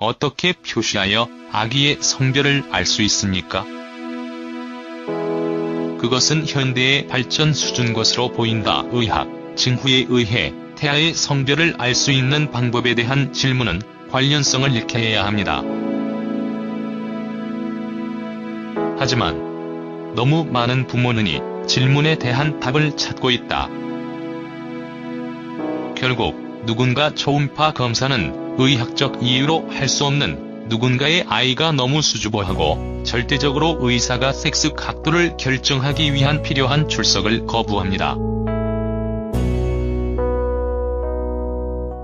어떻게 표시하여 아기의 성별을 알 수 있습니까? 그것은 현대의 발전 수준 것으로 보인다. 의학, 징후에 의해 태아의 성별을 알 수 있는 방법에 대한 질문은 관련성을 잃게 해야 합니다. 하지만 너무 많은 부모는 이 질문에 대한 답을 찾고 있다. 결국 누군가 초음파 검사는 의학적 이유로 할 수 없는 누군가의 아이가 너무 수줍어하고 절대적으로 의사가 섹스 각도를 결정하기 위한 필요한 출석을 거부합니다.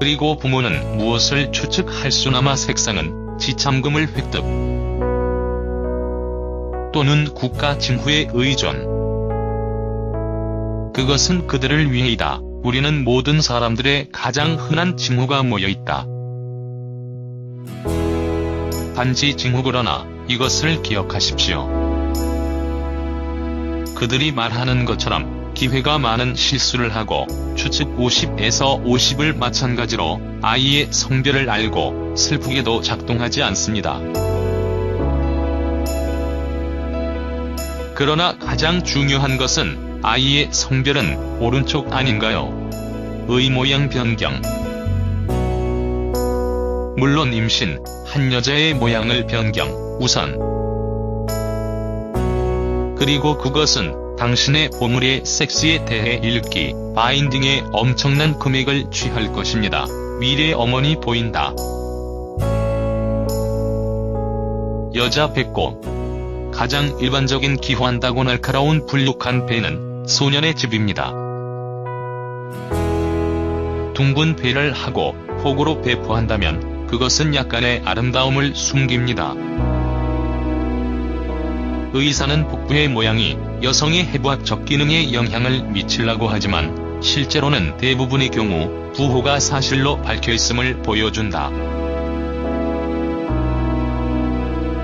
그리고 부모는 무엇을 추측할 수나마 색상은 지참금을 획득 또는 국가 징후에 의존 그것은 그들을 위해이다. 우리는 모든 사람들의 가장 흔한 징후가 모여있다. 단지 징후 그러나 이것을 기억하십시오. 그들이 말하는 것처럼 기회가 많은 실수를 하고 추측 50에서 50을 마찬가지로 아이의 성별을 알고 슬프게도 작동하지 않습니다. 그러나 가장 중요한 것은 아이의 성별은 오른쪽 아닌가요? 의 모양 변경. 물론 임신, 한 여자의 모양을 변경, 우선. 그리고 그것은 당신의 보물의 섹스에 대해 읽기, 바인딩에 엄청난 금액을 취할 것입니다. 미래 어머니 보인다. 여자 배꼽. 가장 일반적인 기환다고 날카로운 불룩한 배는 소년의 집입니다. 둥근 배를 하고 폭으로 배포한다면 그것은 약간의 아름다움을 숨깁니다. 의사는 복부의 모양이 여성의 해부학적 기능에 영향을 미치려고 하지만 실제로는 대부분의 경우 부호가 사실로 밝혀있음을 보여준다.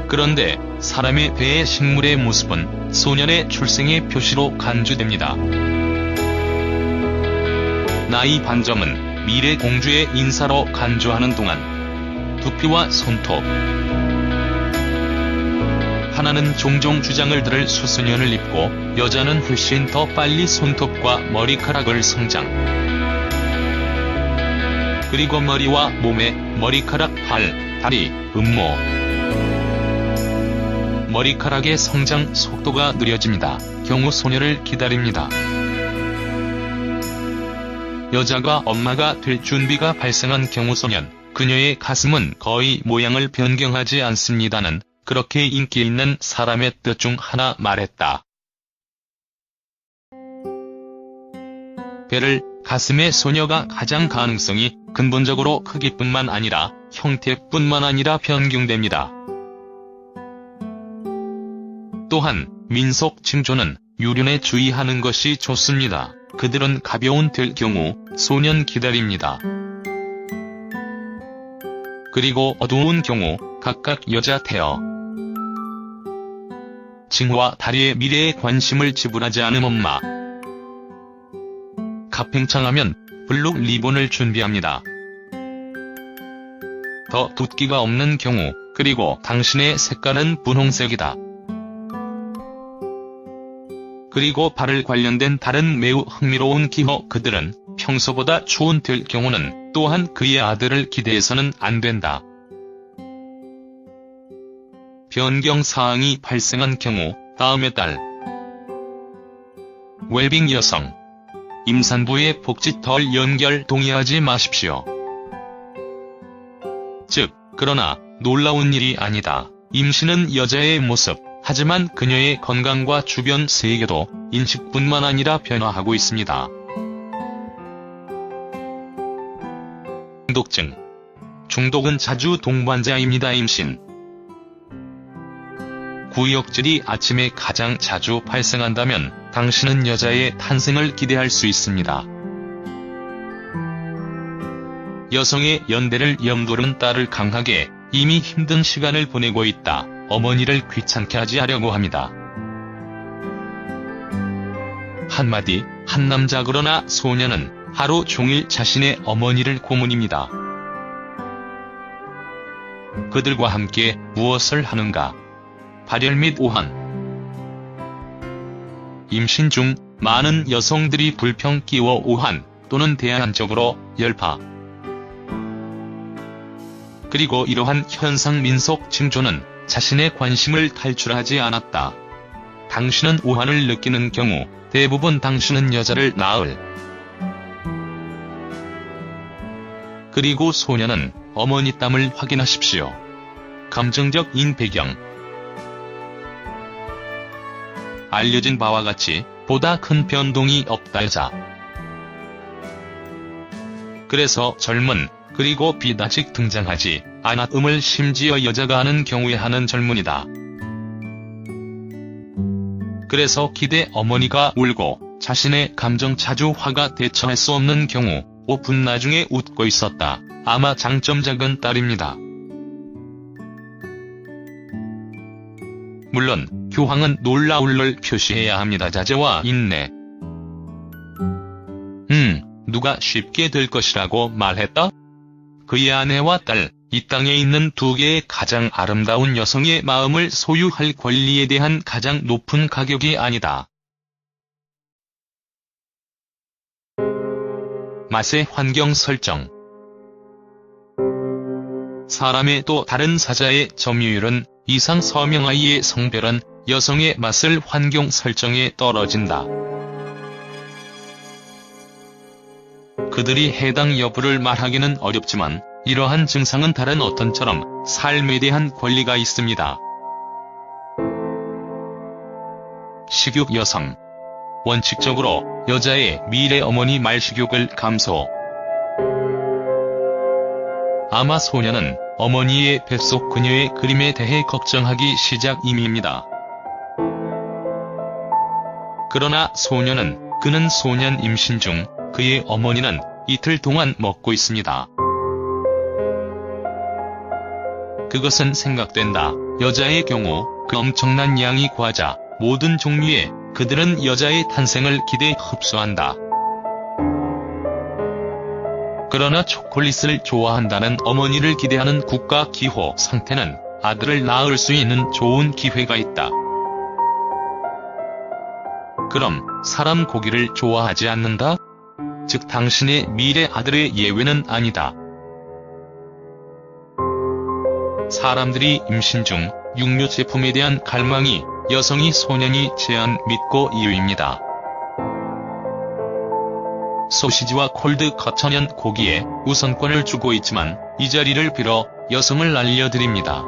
그런데 사람의 배의 식물의 모습은 소년의 출생의 표시로 간주됩니다. 나이 반점은 미래 공주의 인사로 간주하는 동안 두피와 손톱 하나는 종종 주장을 들을 수수년을 입고 여자는 훨씬 더 빨리 손톱과 머리카락을 성장 그리고 머리와 몸에 머리카락 팔, 다리, 음모 머리카락의 성장 속도가 느려집니다. 경우 소녀를 기다립니다. 여자가 엄마가 될 준비가 발생한 경우 소년, 그녀의 가슴은 거의 모양을 변경하지 않습니다는 그렇게 인기 있는 사람의 뜻 중 하나 말했다. 배를 가슴의 소녀가 가장 가능성이 근본적으로 크기뿐만 아니라 형태뿐만 아니라 변경됩니다. 또한 민속 징조는 유륜에 주의하는 것이 좋습니다. 그들은 가벼운 될 경우 소년 기다립니다. 그리고 어두운 경우 각각 여자 태어. 징후와 다리의 미래에 관심을 지불하지 않은 엄마. 가팽창하면 블룩 리본을 준비합니다. 더 붓기가 없는 경우, 그리고 당신의 색깔은 분홍색이다. 그리고 발을 관련된 다른 매우 흥미로운 기호 그들은 평소보다 추운 될 경우는 또한 그의 아들을 기대해서는 안 된다. 변경 사항이 발생한 경우 다음에 달 웰빙 여성 임산부의 복지털 연결 동의하지 마십시오. 즉, 그러나 놀라운 일이 아니다. 임신은 여자의 모습, 하지만 그녀의 건강과 주변 세계도 인식뿐만 아니라 변화하고 있습니다. 중독증 중독은 자주 동반자입니다. 임신 구역질이 아침에 가장 자주 발생한다면 당신은 여자의 탄생을 기대할 수 있습니다. 여성의 연대를 염두른 딸을 강하게 이미 힘든 시간을 보내고 있다. 어머니를 귀찮게 하지 하려고 합니다. 한마디, 한 남자 그러나 소녀는 하루 종일 자신의 어머니를 고문입니다. 그들과 함께 무엇을 하는가? 발열 및 오한 임신 중 많은 여성들이 불평 끼워 오한 또는 대안적으로 열파 그리고 이러한 현상 민속 징조는 자신의 관심을 탈출하지 않았다. 당신은 오한을 느끼는 경우 대부분 당신은 여자를 낳을 그리고 소녀는 어머니 땀을 확인하십시오. 감정적 인 배경 알려진 바와 같이 보다 큰 변동이 없다 여자. 그래서 젊은 그리고 비다식 등장하지 않았음을 심지어 여자가 하는 경우에 하는 젊은이다. 그래서 기대 어머니가 울고 자신의 감정 자주 화가 대처할 수 없는 경우 5분 나중에 웃고 있었다. 아마 장점 작은 딸입니다. 물론 교황은 놀라울 걸 표시해야 합니다. 자제와 인내. 음, 누가 쉽게 될 것이라고 말했다? 그의 아내와 딸, 이 땅에 있는 두 개의 가장 아름다운 여성의 마음을 소유할 권리에 대한 가장 높은 가격이 아니다. 맛의 환경 설정 사람의 또 다른 사자의 점유율은 이상 서명아이의 성별은 여성의 맛을 환경 설정에 떨어진다. 그들이 해당 여부를 말하기는 어렵지만 이러한 증상은 다른 어떤처럼 삶에 대한 권리가 있습니다. 식욕 여성 원칙적으로 여자의 미래 어머니 말식욕을 감소 아마 소녀는 어머니의 뱃속 그녀의 그림에 대해 걱정하기 시작임입니다. 그러나 소녀는 그는 소년 임신 중 그의 어머니는 이틀 동안 먹고 있습니다. 그것은 생각된다. 여자의 경우 그 엄청난 양이 과자, 모든 종류의 그들은 여자의 탄생을 기대 흡수한다. 그러나 초콜릿을 좋아한다는 어머니를 기대하는 국가 기호 상태는 아들을 낳을 수 있는 좋은 기회가 있다. 그럼 사람 고기를 좋아하지 않는다? 즉 당신의 미래 아들의 예외는 아니다. 사람들이 임신 중 육류 제품에 대한 갈망이 여성이 소년이 제한 믿고 이유입니다. 소시지와 콜드 거천연 고기에 우선권을 주고 있지만 이 자리를 빌어 여성을 알려드립니다.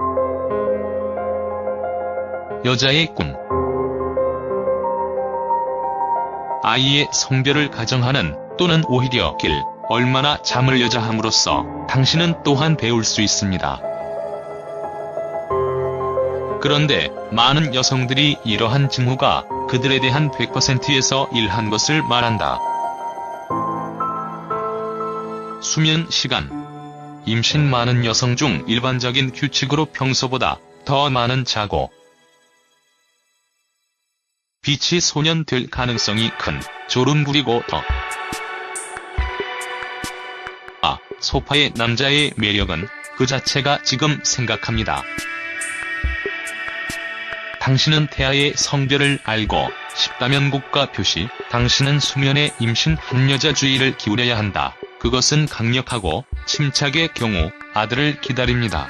여자의 꿈 아이의 성별을 가정하는 또는 오히려 길, 얼마나 잠을 여자 함으로써 당신은 또한 배울 수 있습니다. 그런데 많은 여성들이 이러한 징후가 그들에 대한 100%에서 1한 것을 말한다. 수면 시간 임신 많은 여성 중 일반적인 규칙으로 평소보다 더 많은 자고 빛이 소년 될 가능성이 큰 졸음 부리고 더 아, 소파의 남자의 매력은 그 자체가 지금 생각합니다. 당신은 태아의 성별을 알고 싶다면 국가 표시, 당신은 수면에 임신 한 여자 주의를 기울여야 한다. 그것은 강력하고 침착의 경우 아들을 기다립니다.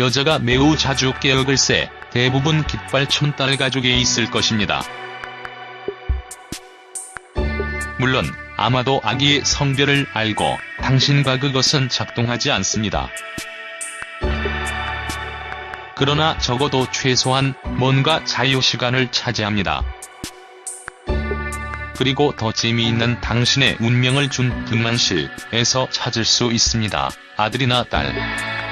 여자가 매우 자주 깨어글세 대부분 깃발촌 딸 가족에 있을 것입니다. 물론 아마도 아기의 성별을 알고 당신과 그것은 작동하지 않습니다. 그러나 적어도 최소한 뭔가 자유시간을 차지합니다. 그리고 더 재미있는 당신의 운명을 준 등만실에서 찾을 수 있습니다. 아들이나 딸.